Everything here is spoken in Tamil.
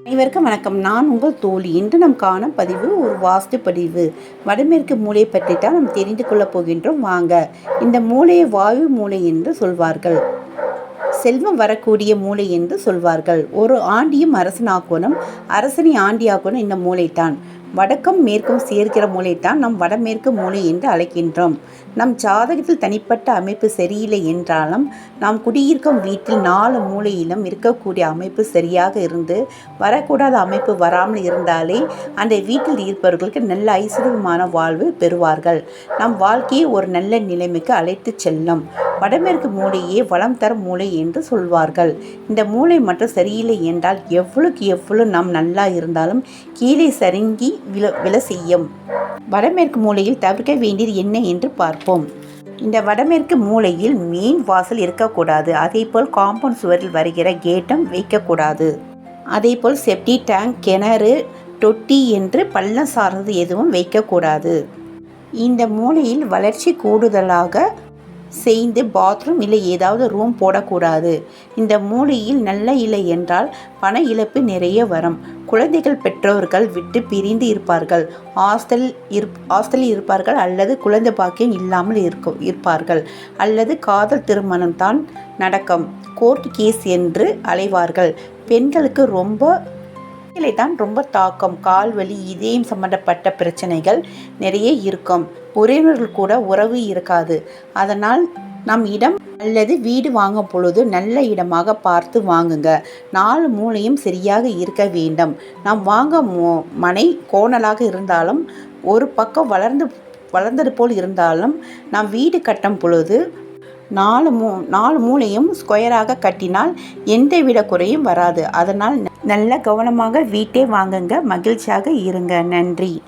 அனைவருக்கும் வணக்கம். நான் உங்கள் தோழி. இன்று நம் காணும் பதிவு ஒரு வாஸ்து பதிவு. வடமேற்கு மூலையை பற்றி தான் நாம் தெரிந்து கொள்ளப் போகின்றோம். வாங்க. இந்த மூலையை வாயு மூலை என்று சொல்வார்கள். செல்வம் வரக்கூடிய மூலை என்று சொல்வார்கள். ஒரு ஆண்டியும் அரசனாக்கணும். அரசனை ஆண்டியாக்கணும் இந்த மூலைத்தான் வடக்கும் மேற்கும் சேர்க்கிற மூலைத்தான் நம் வடமேற்கு மூலை என்று அழைக்கின்றோம். நம் ஜாதகத்தில் தனிப்பட்ட அமைப்பு சரியில்லை என்றாலும் நாம் குடியிருக்கும் வீட்டில் நாலு மூலையிலும் இருக்கக்கூடிய அமைப்பு சரியாக இருந்து வரக்கூடாத அமைப்பு வராமல் இருந்தாலே அந்த வீட்டில் இருப்பவர்களுக்கு நல்ல ஐஸ்வர்யமான வாழ்வு பெறுவார்கள். நம் வாழ்க்கையை ஒரு நல்ல நிலைமைக்கு அழைத்துச் செல்லும். வடமேற்கு மூலையே வளம் தரும் மூலை என்று சொல்வார்கள். இந்த மூளை மட்டும் சரியில்லை என்றால் எவ்வளவுக்கு எவ்வளவு நாம் நல்லா இருந்தாலும் கீழே சருங்கி விழ விழ செய்யும். வடமேற்கு மூலையில் தவிர்க்க வேண்டியது என்ன என்று பார்ப்போம். இந்த வடமேற்கு மூலையில் மெயின் வாசல் இருக்கக்கூடாது. அதேபோல் காம்பவுண்ட் சுவரில் வருகிற கேட்டும் வைக்கக்கூடாது. அதேபோல் செப்டி டேங்க் கிணறு தொட்டி என்று பள்ளம் சார்ந்தது எதுவும் வைக்கக்கூடாது. இந்த மூலையில் வளர்ச்சி கூடுதலாக சேர்ந்து பாத்ரூம் இல்லை ஏதாவது ரூம் போடக்கூடாது. இந்த மூலையில் நல்ல இல்லை என்றால் பண இழப்பு நிறைய வரும். குழந்தைகள் பெற்றோர்கள் விட்டு பிரிந்து இருப்பார்கள். ஹாஸ்டல் இருப் ஹாஸ்டலில் இருப்பார்கள் அல்லது குழந்தை பாக்கியம் இல்லாமல் இருக்கும் இருப்பார்கள். அல்லது காதல் திருமணம் தான் நடக்கும். கோர்ட் கேஸ் என்று அலைவார்கள். பெண்களுக்கு ரொம்ப இதிலே தான் ரொம்ப தாக்கம் கால்வலி இதயம் சம்பந்தப்பட்ட பிரச்சனைகள் நிறைய இருக்கும். உறவினர்கள் கூட உறவு இருக்காது. அதனால் நம் இடம் அல்லது வீடு வாங்கும் பொழுது நல்ல இடமாக பார்த்து வாங்குங்க. நாலு மூலையும் சரியாக இருக்க வேண்டும். நாம் வாங்க மோ- மனை கோணலாக இருந்தாலும் ஒரு பக்கம் வளர்ந்து வளர்ந்தது போல் இருந்தாலும் நாம் வீடு கட்டும் பொழுது நாலு மூ நாலு மூலையும் ஸ்கொயராக கட்டினால் எந்த விட குறையும் வராது. அதனால் நல்ல கவனமாக வீட்டே வாங்குங்க மகிழ்ச்சியாக இருங்க. நன்றி.